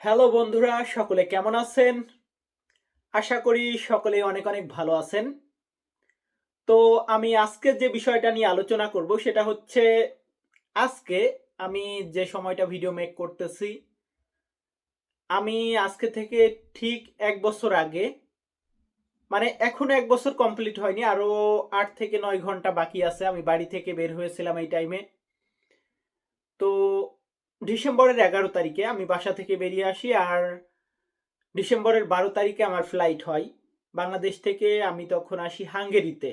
Hello বন্ধুরা, সকলে কেমন আছেন? আশা করি সকলে অনেক অনেক ভালো আছেন। তো আমি আজকে যে বিষয়টা নিয়ে আলোচনা করব সেটা হচ্ছে, আজকে আমি যে সময়টা ভিডিও মেক করতেছি, আমি আজকে থেকে ঠিক এক বছর আগে মানে এখনও এক বছর কমপ্লিট হয়নি আরও আট থেকে নয় ঘণ্টা বাকি আছে। আমি বাড়ি থেকে বের হয়েছিলাম এই টাইমে তো ডিসেম্বরের এগারো তারিখে আমি বাসা থেকে বেরিয়ে আসি আর ডিসেম্বরের বারো তারিখে আমার ফ্লাইট হয়। বাংলাদেশ থেকে আমি তখন আসি হাঙ্গেরিতে।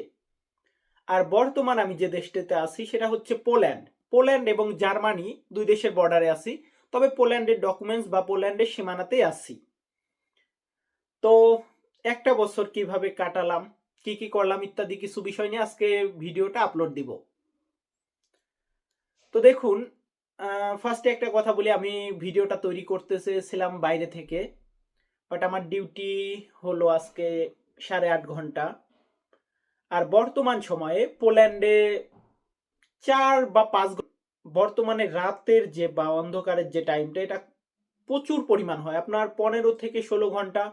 আর বর্তমান আমি যে দেশটাতে আছি সেটা হচ্ছে পোল্যান্ড। পোল্যান্ড এবং জার্মানি দুই দেশের বর্ডারে আছি, তবে পোল্যান্ডের ডকুমেন্টস বা পোল্যান্ডের সীমানাতেই আছি। তো একটা বছর কীভাবে কাটালাম, কি কি করলাম ইত্যাদি কিছু বিষয় নিয়ে আজকে ভিডিওটা আপলোড দিব। তো দেখুন ফার্স্টে একটা কথা বলি, আমি ভিডিওটা তৈরি করতে চেয়েছিলাম বাইরে থেকে বাট আমার ডিউটি হলো আজকে সাড়ে আট ঘণ্টা। আর বর্তমান সময়ে পোল্যান্ডে চার বা পাঁচ বর্তমানে রাতের যে বা অন্ধকারের যে টাইমটা এটা প্রচুর পরিমাণ হয়। আপনার পনেরো থেকে ষোলো ঘণ্টা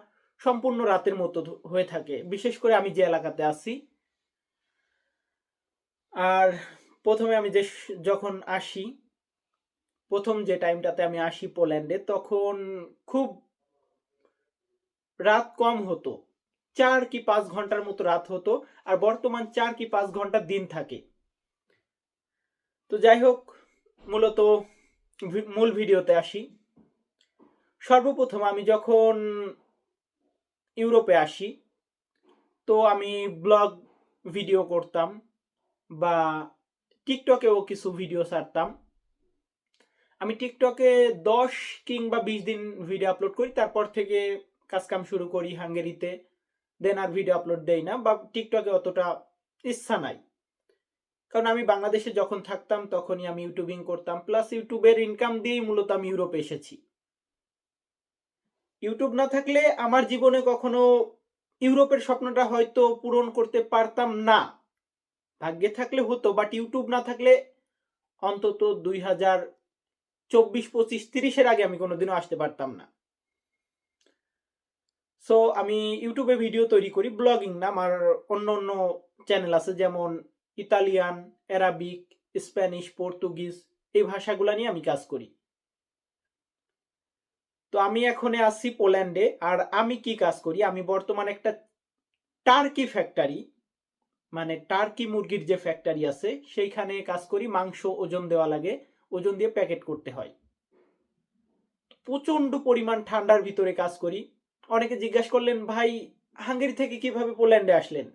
সম্পূর্ণ রাতের মতো হয়ে থাকে। বিশেষ করে আমি যে এলাকাতে আছি। আর প্রথমে আমি যে যখন আসি প্রথম যে টাইমটাতে আমি আসি পোল্যান্ডে, তখন খুব রাত কম হতো। চার কি পাঁচ ঘণ্টার মতো রাত হতো, আর বর্তমান চার কি পাঁচ ঘণ্টা দিন থাকে। তো যাই হোক, মূলত মূল ভিডিওতে আসি। সর্বপ্রথম আমি যখন ইউরোপে আসি, তো আমি ব্লগ ভিডিও করতাম বা টিকটকেও কিছু ভিডিও ছাড়তাম। আমি টিকটকে দশ কিংবা বিশ দিন ভিডিও আপলোড করি, তারপর থেকে কাজকাম শুরু করি হাঙ্গেরিতে। দেন আর ভিডিও আপলোড দেই না, বা টিকটকে অতটা ইচ্ছা নাই। কারণ আমি বাংলাদেশে যখন থাকতাম, তখনই আমি ইউটিউবিং করতাম। প্লাস ইউটিউবের ইনকাম দিয়েই মূলত আমি ইউরোপে এসেছি। ইউটিউব না থাকলে আমার জীবনে কখনো ইউরোপের স্বপ্নটা হয়তো পূরণ করতে পারতাম না। ভাগ্যে থাকলে হতো বাট ইউটিউব না থাকলে অন্তত দুই হাজার চব্বিশ, পঁচিশ, তিরিশের আগে আমি কোনোদিনও আসতে পারতাম না। সো আমি ইউটিউবে ভিডিও তৈরি করি ব্লগিং না, আমার অন্য অন্য চ্যানেল আছে, যেমন ইতালিয়ান অ্যারাবিক স্প্যানিশ পর্তুগিজ এই ভাষাগুলো নিয়ে আমি কাজ করি। তো আমি এখন আছি পোল্যান্ডে আর আমি কি কাজ করি, আমি বর্তমানে একটা টার্কি ফ্যাক্টরি মানে টার্কি মুরগির যে ফ্যাক্টরি আছে, সেইখানে কাজ করি, মাংস ওজন দেওয়া লাগে। ওজন দিয়ে প্যাকেট করতে হয়। প্রচণ্ড পরিমাণ ঠান্ডার ভিতরে কাজ করি। অনেকে জিজ্ঞাসা করলেন, ভাই, হাঙ্গেরি থেকে কীভাবে পোল্যান্ডে আসলেন?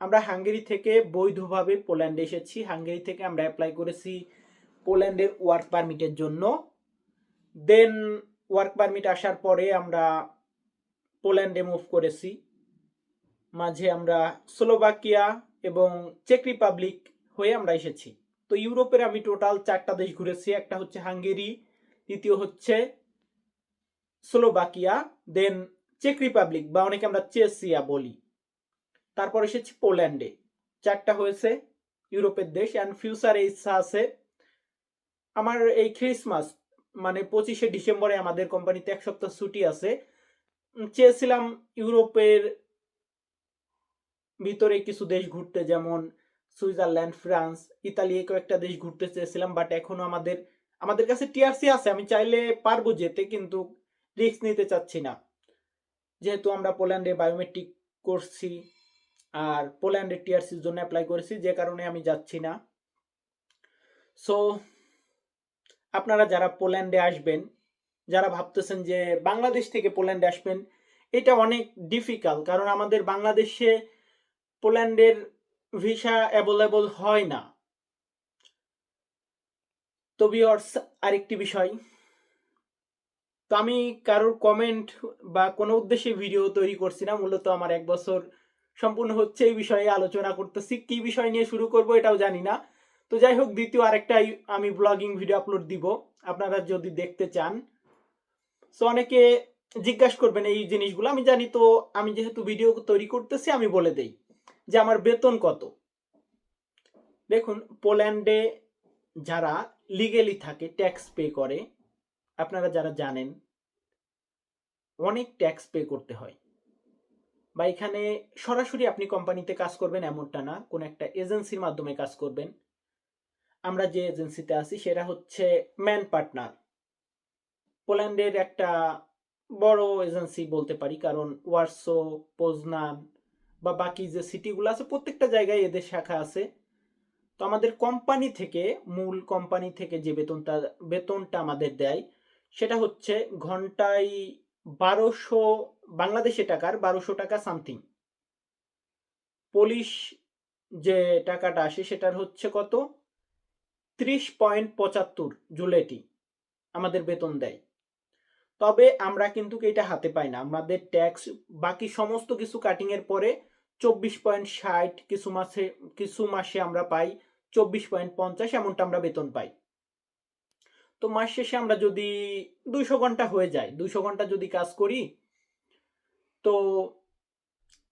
আমরা হাঙ্গেরি থেকে বৈধভাবে পোল্যান্ডে এসেছি। হাঙ্গেরি থেকে আমরা অ্যাপ্লাই করেছি পোল্যান্ডের ওয়ার্ক পারমিটের জন্য। দেন ওয়ার্ক পারমিট আসার পরে আমরা পোল্যান্ডে মুভ করেছি। মাঝে আমরা স্লোভাকিয়া এবং চেক রিপাবলিক হয়ে আমরা এসেছি। তো ইউরোপের আমি টোটাল চারটা দেশ ঘুরেছি, একটা হচ্ছে হাঙ্গেরি, দ্বিতীয় হচ্ছে স্লোভাকিয়া, দেন চেক রিপাবলিক বা অনেকে আমরা চেসিয়া বলি। তারপর এসেছি পোল্যান্ডে, চারটা হয়েছে ইউরোপের দেশ অ্যান্ড ফিউচার ইচ্ছা আছে। আমার এই ক্রিসমাস মানে পঁচিশে ডিসেম্বরে আমাদের কোম্পানিতে এক সপ্তাহ ছুটি আছে। চেয়েছিলাম ইউরোপের ভিতরে কিছু দেশ ঘুরতে, যেমন সুইজারল্যান্ড, ফ্রান্স, ইতালি, এই কয়েকটা দেশ ঘুরতে চেয়েছিলাম বাট এখনও আমাদের আমাদের কাছে টিআরসি আছে, আমি চাইলে পারব যেতে, কিন্তু রিস্ক নিতে চাচ্ছি না। যেহেতু আমরা পোল্যান্ডে বায়োমেট্রিক করছি, আর পোল্যান্ডে টিআরসির জন্য অ্যাপ্লাই করেছি, যে কারণে আমি যাচ্ছি না। সো আপনারা যারা পোল্যান্ডে আসবেন, যারা ভাবতেছেন যে বাংলাদেশ থেকে পোল্যান্ডে আসবেন, এটা অনেক ডিফিকাল্ট কারণ আমাদের বাংলাদেশে পোল্যান্ডের ভিসা অ্যাভেলেবল হয় না। তো ভিউয়ার্স আরেকটি বিষয়। তো আমি কারোর কমেন্ট বা কোনো উদ্দেশ্যে ভিডিও তৈরি করছি না, মূলত আমার এক বছর সম্পূর্ণ হচ্ছে এই বিষয়ে আলোচনা করতেছি। কি বিষয় নিয়ে শুরু করব এটাও জানি না। তো যাই হোক, দ্বিতীয় আরেকটা আমি ব্লগিং ভিডিও আপলোড দিব। আপনারা যদি দেখতে চান। সো অনেকে জিজ্ঞাসা করবেন এই জিনিসগুলো। আমি জানি তো, আমি যেহেতু ভিডিও তৈরি করতেছি, আমি বলে দেই। যে আমার বেতন কত? দেখুন, পোল্যান্ডে যারা লিগেলি থাকে ট্যাক্স পে করে, আপনারা যারা জানেন, অনেক ট্যাক্স পে করতে হয়। বা এখানে সরাসরি আপনি কোম্পানিতে কাজ করবেন এমনটা না, কোনো একটা এজেন্সির মাধ্যমে কাজ করবেন। আমরা যে এজেন্সিতে আছি, সেটা হচ্ছে ম্যান পার্টনার পোল্যান্ডের একটা বড় এজেন্সি বলতে পারি, কারণ ওয়ার্সো পোজনান বা বাকি যে সিটিগুলো আছে, প্রত্যেকটা জায়গায় এদের শাখা আছে। তো আমাদের কোম্পানি থেকে, মূল কোম্পানি থেকে যে বেতনটা বেতনটা আমাদের দেয়, সেটা হচ্ছে ঘন্টায় বারোশো, বাংলাদেশি টাকার বারোশো টাকা সামথিং পুলিশ যে টাকাটা আসে, সেটার হচ্ছে কত? ত্রিশ পয়েন্ট পঁচাত্তর জুলেটি আমাদের বেতন দেয়। তবে আমরা কিন্তু এটা হাতে পাই না। আমাদের ট্যাক্স বাকি সমস্ত কিছু কাটিং এর পরে চব্বিশ পয়েন্ট ষাট কিছু মাসে কিছু মাসে আমরা পাই, চব্বিশ পয়েন্ট পঞ্চাশ এমনটা আমরা বেতন পাই। তো মাস শেষে আমরা যদি দুইশো ঘণ্টা হয়ে যায়, দুইশো ঘণ্টা যদি কাজ করি, তো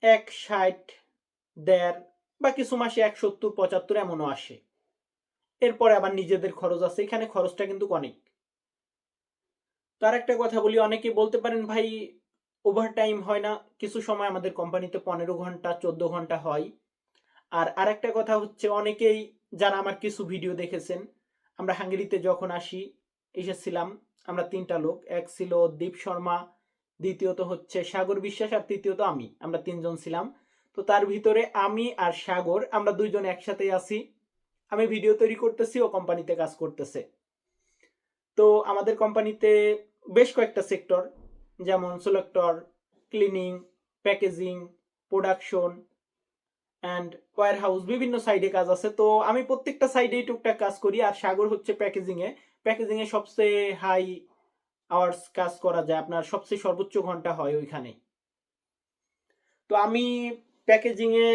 এক ষাট দেড় বা কিছু মাসে এক সত্তর পঁচাত্তর এমনও আসে। এরপরে আবার নিজেদের খরচ আছে, এখানে খরচটা কিন্তু অনেক। তার একটা কথা বলি, অনেকে বলতে পারেন, ভাই ওভার টাইম হয় না। কিছু সময় আমাদের কোম্পানিতে পনেরো ঘণ্টা, চোদ্দ ঘণ্টা হয়। আর আরেকটা কথা হচ্ছে, অনেকেই যারা আমার কিছু ভিডিও দেখেছেন, আমরা হাঙ্গেরিতে যখন আসি, এসেছিলাম, আমরা তিনটা লোক। এক ছিল দীপ শর্মা, দ্বিতীয়ত হচ্ছে সাগর বিশ্বাস, আর তৃতীয়ত আমি। আমরা তিনজন ছিলাম। তো তার ভিতরে আমি আর সাগর, আমরা দুইজন একসাথে আছি। আমি ভিডিও তৈরি করতেছি, ও কোম্পানিতে কাজ করতেছে। তো আমাদের কোম্পানিতে বেশ কয়েকটা সেক্টর যেমন selector cleaning packaging production and warehouse বিভিন্ন সাইডে কাজ আছে। তো আমি প্রত্যেকটা সাইডেই টুকটাক কাজ করি, আর সাগর হচ্ছে প্যাকেজিংয়ে প্যাকেজিংয়ে সবচেয়ে হাই আওয়ার্স কাজ করা যায়। আপনার সবচেয়ে সর্বোচ্চ ঘণ্টা হয় ওইখানে। তো আমি প্যাকেজিংয়ে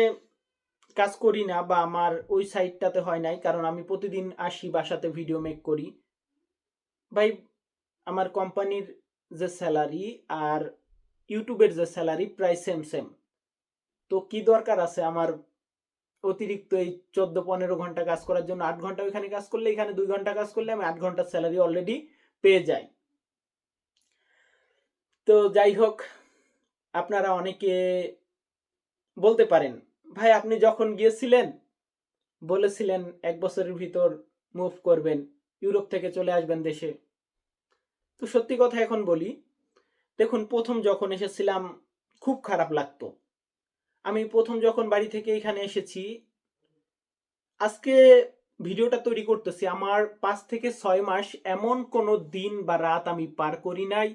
কাজ করি না, বা আমার ওই সাইডটাতে হয় নাই, কারণ আমি প্রতিদিন আসি বাসাতে ভিডিও মেক করি। ভাই, আমার কোম্পানির যে স্যালারি আর ইউটিউবের যে স্যালারি প্রায় সেম সেম তো কি দরকার আছে আমার অতিরিক্ত এই চোদ্দ, পনেরো ঘণ্টা কাজ করার জন্য? আট ঘণ্টা ওইখানে কাজ করলে, এখানে দুই ঘণ্টা কাজ করলে আমি আট ঘণ্টার স্যালারি অলরেডি পেয়ে যাই। তো যাই হোক, আপনারা অনেকে বলতে পারেন, ভাই, আপনি যখন গিয়েছিলেন, বলেছিলেন এক বছরের ভিতর মুভ করবেন, ইউরোপ থেকে চলে আসবেন দেশে। তো সত্যি কথা এখন বলি, দেখুন প্রথম যখন এসেছিলাম খুব খারাপ লাগতো। আমি প্রথম যখন বাড়ি থেকে এখানে এসেছি, আজকে ভিডিওটা তৈরি করতেছি, আমার পাঁচ থেকে ছয় মাস এমন কোনো দিন বা রাত আমি পার করি নাই,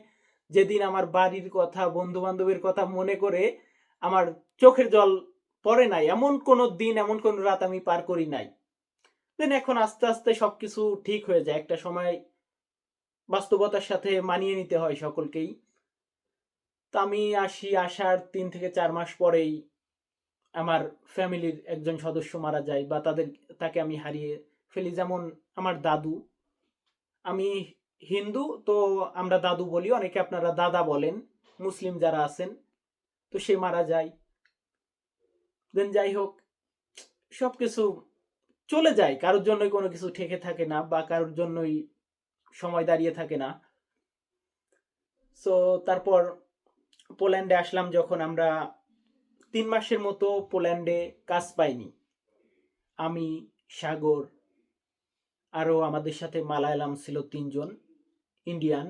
যেদিন আমার বাড়ির কথা বন্ধু বান্ধবের কথা মনে করে আমার চোখের জল পড়ে নাই। এমন কোনো দিন, এমন কোনো রাত আমি পার করি নাই। দেন এখন আস্তে আস্তে সবকিছু ঠিক হয়ে যায়। একটা সময় বাস্তবতার সাথে মানিয়ে নিতে হয় সকলকেই। তো আমি আসি আসার তিন থেকে চার মাস পরেই আমার ফ্যামিলির একজন সদস্য মারা যায় বা তাদের, তাকে আমি হারিয়ে ফেলি। যেমন আমার দাদু। আমি হিন্দু, তো আমরা দাদু বলি, অনেকে আপনারা দাদা বলেন, মুসলিম যারা আছেন, তো সে মারা যায়। দেন যাই হোক সব কিছু চলে যায়। কারোর জন্যই কোনো কিছু ঠেকে থাকে না বা কারোর জন্যই সময় দাঁড়িয়ে থাকে না। সো তারপর পোল্যান্ডে আসলাম যখন আমরা তিন মাসের মতো পোল্যান্ডে কাজ পাইনি। আমি, সাগর, আরও আমাদের সাথে মালায়ালাম ছিল তিনজন ইন্ডিয়ান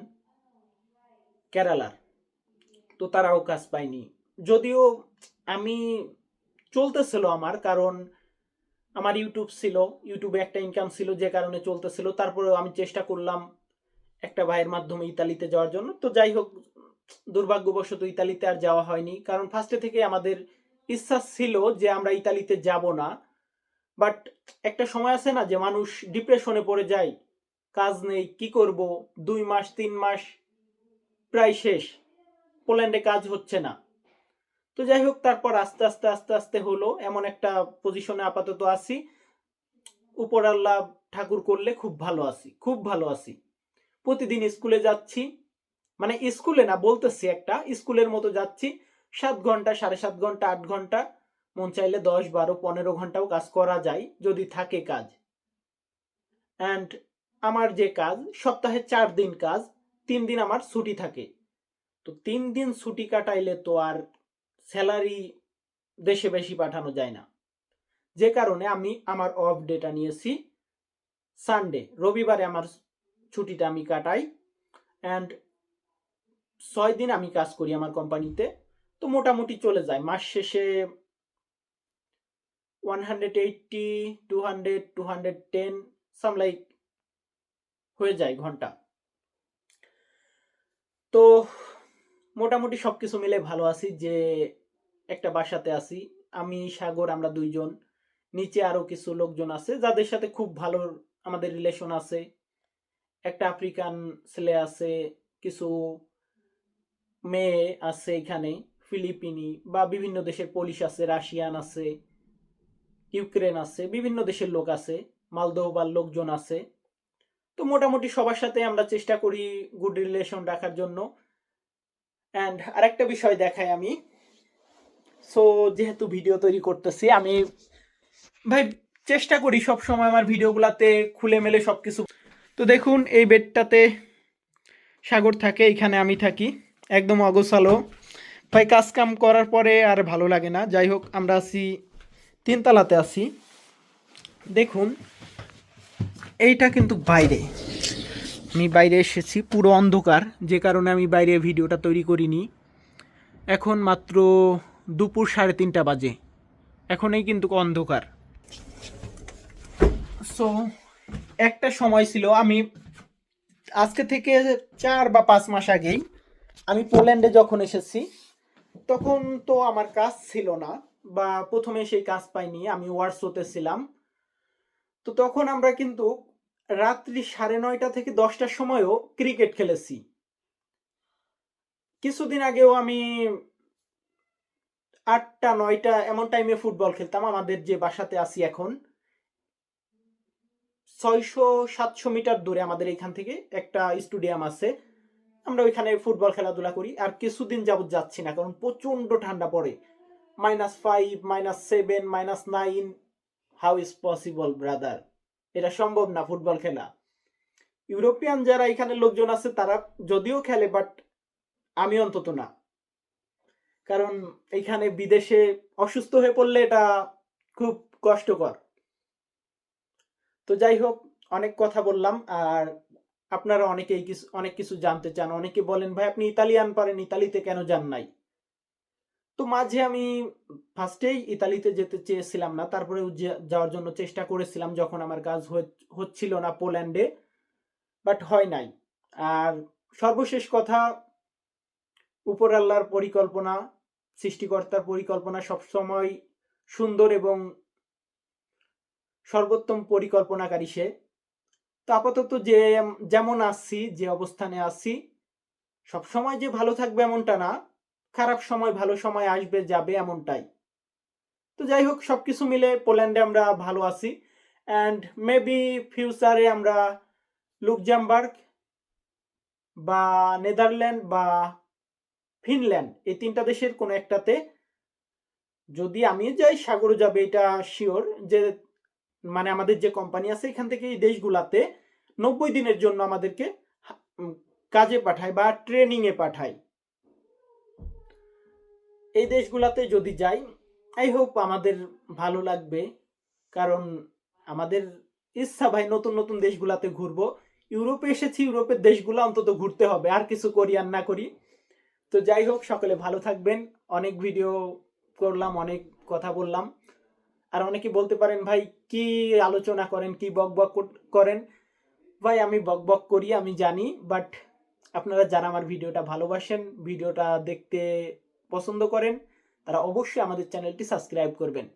কেরালার তো তারাও কাজ পায়নি। যদিও আমি চলতেছিল আমার, কারণ আমার ইউটিউব ছিল ইউটিউবে একটা ইনকাম ছিল যে কারণে চলতেছিল। তারপরেও আমি চেষ্টা করলাম একটা ভাইয়ের মাধ্যমে ইতালিতে যাওয়ার জন্য। তো যাই হোক, দুর্ভাগ্যবশত ইতালিতে আর যাওয়া হয়নি। কারণ ফার্স্টে থেকে আমাদের ইচ্ছা ছিল যে আমরা ইতালিতে যাব না। বাট একটা সময় আছে না যে মানুষ ডিপ্রেশনে পড়ে যায়। কাজ নেই, কি করব? দুই মাস, তিন মাস, প্রায় শেষ। পোল্যান্ডে কাজ হচ্ছে না। তো যাই হোক, তারপর আস্তে আস্তে আস্তে আস্তে হলো। এমন একটা পজিশনে আপাতত আছি। উপর আল্লাহ ঠাকুর করলে খুব ভালো আছি, খুব ভালো আছি। প্রতিদিন স্কুলে যাচ্ছি। মানে স্কুলে না, বলতেছি একটা, স্কুলের মতো যাচ্ছি। সাত ঘণ্টা, সাড়ে সাত ঘণ্টা, আট ঘণ্টা। মন চাইলে দশ, বারো, পনেরো ঘন্টাও কাজ করা যায়, যদি থাকে কাজ। অ্যান্ড আমার যে কাজ, সপ্তাহে চার দিন কাজ, তিন দিন আমার ছুটি থাকে। তো তিন দিন ছুটি কাটাইলে তো আর স্যালারি দেশে বেশি পাঠানো যায় না। যে কারণে আমি আমার অফ ডেটা নিয়েছি সানডে রবিবারে আমার ছুটিটা আমি কাটাই অ্যান্ড ছয় দিন আমি কাজ করি আমার কোম্পানিতে। তো মোটামুটি চলে যায়। মাস শেষে one hundred eighty two hundred two hundred ten some like হয়ে যায় ঘণ্টা। তো মোটামুটি সব কিছু মিলে ভালো আছি যে একটা বাসাতে আছি। আমি, সাগর, আমরা দুইজন। নিচে আরও কিছু লোকজন আছে, যাদের সাথে খুব ভালো আমাদের রিলেশন আছে। একটা আফ্রিকান ছেলে আছে, কিছু মেয়ে আছে এখানে, ফিলিপিনি বা বিভিন্ন দেশের পুলিশ আছে রাশিয়ান আছে ইউক্রেন আছে, বিভিন্ন দেশের লোক আছে মালদোবার লোকজন আছে। তো মোটামুটি সবার সাথে আমরা চেষ্টা করি গুড রিলেশন রাখার জন্য। অ্যান্ড আরেকটা বিষয় দেখাই আমি। সো যেহেতু ভিডিও তৈরি করতেছি, আমি ভাই চেষ্টা করি সব সময় আমার ভিডিওগুলাতে খুলে মেলে সব কিছু তো দেখুন, এই বেডটাতে সাগর থাকে, এখানে আমি থাকি। একদম অগোছালো। ভাই কাজ কাম করার পরে আর ভালো লাগে না। যাই হোক, আমরা আছি, তিনতলাতে আছি। দেখুন, এইটা কিন্তু বাইরে। আমি বাইরে এসেছি, পুরো অন্ধকার, যে কারণে আমি বাইরে ভিডিওটা তৈরি করিনি। এখন মাত্র দুপুর সাড়ে তিনটা বাজে। এখনই কিন্তু অন্ধকার। সো একটা সময় ছিল, আমি আজকে থেকে চার বা পাঁচ মাস আগেই আমি পোল্যান্ডে যখন এসেছি, তখন তো আমার কাজ ছিল না, বা প্রথমে সেই কাজ পাইনি, আমি ওয়ার্সোতে ছিলাম। তো তখন আমরা কিন্তু রাত্রি সাড়ে নয়টা থেকে দশটার সময়ও ক্রিকেট খেলেছি। কিছুদিন আগেও আমি আটটা, নয়টা এমন টাইমে ফুটবল খেলতাম। আমাদের যে বাসাতে আছি এখন, ছয়শো, সাতশো মিটার দূরে আমাদের এখান থেকে একটা স্টেডিয়াম আছে। আমরা ওইখানে ফুটবল খেলাধুলা করি। আর কিছুদিন যাবৎ যাচ্ছি না, কারণ প্রচণ্ড ঠান্ডা পড়ে। Minus five minus seven minus nine how is possible brother এটা সম্ভব না ফুটবল খেলা। ইউরোপিয়ান যারা এখানে লোকজন আছে, তারা যদিও খেলে বাট আমি অন্তত না। কারণ এখানে বিদেশে অসুস্থ হয়ে পড়লে এটা খুব কষ্টকর। তো যাই হোক, অনেক কথা বললাম, আর আপনারা অনেকেই কিছু, অনেক কিছু জানতে চান। অনেকে বলেন, ভাই, আপনি ইতালিয়ান পারেন, ইতালিতে কেন যান নাই? তো মাঝে আমি ফার্স্টেই ইতালিতে যেতে চেয়েছিলাম না তারপরে যাওয়ার জন্য চেষ্টা করেছিলাম যখন আমার কাজ হচ্ছিল না পোল্যান্ডে বাট হয় নাই। আর সর্বশেষ কথা উপর আল্লাহর পরিকল্পনা, সৃষ্টিকর্তার পরিকল্পনা সবসময় সুন্দর এবং সর্বোত্তম পরিকল্পনাকারী সে। তো আপাতত যে, যেমন আসছি যে অবস্থানে আসছি সবসময় যে ভালো থাকবে এমনটা না খারাপ সময় ভালো সময় আসবে, যাবে এমনটাই। তো যাই হোক সব কিছু মিলে পোল্যান্ডে আমরা ভালো আছি। অ্যান্ড মেবি ফিউচারে আমরা লুকজামবার্গ বা নেদারল্যান্ড বা ফিনল্যান্ড, এই তিনটা দেশের কোনো একটাতে যদি আমি যাই সাগর যাবে, এটা শিওর যে মানে আমাদের যে কোম্পানি আছে এখান থেকে এই দেশগুলাতে নব্বই দিনের জন্য আমাদেরকে কাজে পাঠায় বা ট্রেনিংয়ে পাঠায়। এই দেশগুলাতে যদি যাই, আই হোপ আমাদের ভালো লাগবে। কারণ আমাদের ইচ্ছা ভাই নতুন নতুন দেশগুলাতে ঘুরবো। ইউরোপে এসেছি, ইউরোপের দেশগুলো অন্তত ঘুরতে হবে, আর কিছু করি আর না করি। তো যাই হোক, সকলে ভালো থাকবেন। অনেক ভিডিও করলাম, অনেক কথা বললাম। আর অনেকে বলতে পারেন, ভাই, কি আলোচনা করেন, কি বক বক করেন? ভাই, আমি বক বক করি, আমি জানি বাট আপনারা যারা আমার ভিডিওটা ভালোবাসেন, ভিডিওটা দেখতে পছন্দ করেন তারা অবশ্যই আমাদের চ্যানেলটি সাবস্ক্রাইব করবেন।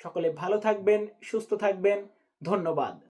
সকলে ভালো থাকবেন সুস্থ থাকবেন ধন্যবাদ।